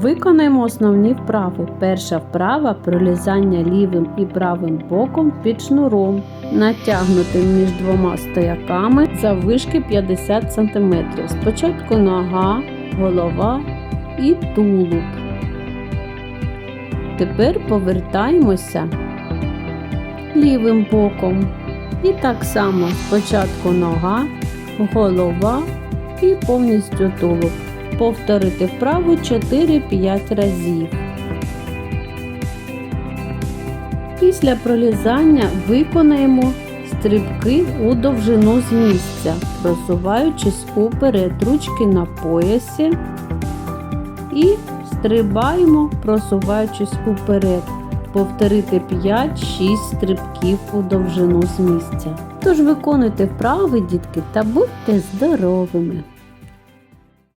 Виконаємо основні вправи. Перша вправа пролізання лівим і правим боком під шнуром, натягнутим між двома стояками заввишки 50 см. Спочатку нога, голова і тулуб. Тепер повертаємося лівим боком. І так само спочатку нога, голова і повністю тулуб. Повторити вправу 4-5 разів. Після пролізання виконаємо стрибки у довжину з місця, просуваючись уперед ручки на поясі і стрибаємо, просуваючись уперед. Повторити 5-6 стрибків у довжину з місця. Тож виконуйте вправи, дітки, та будьте здоровими!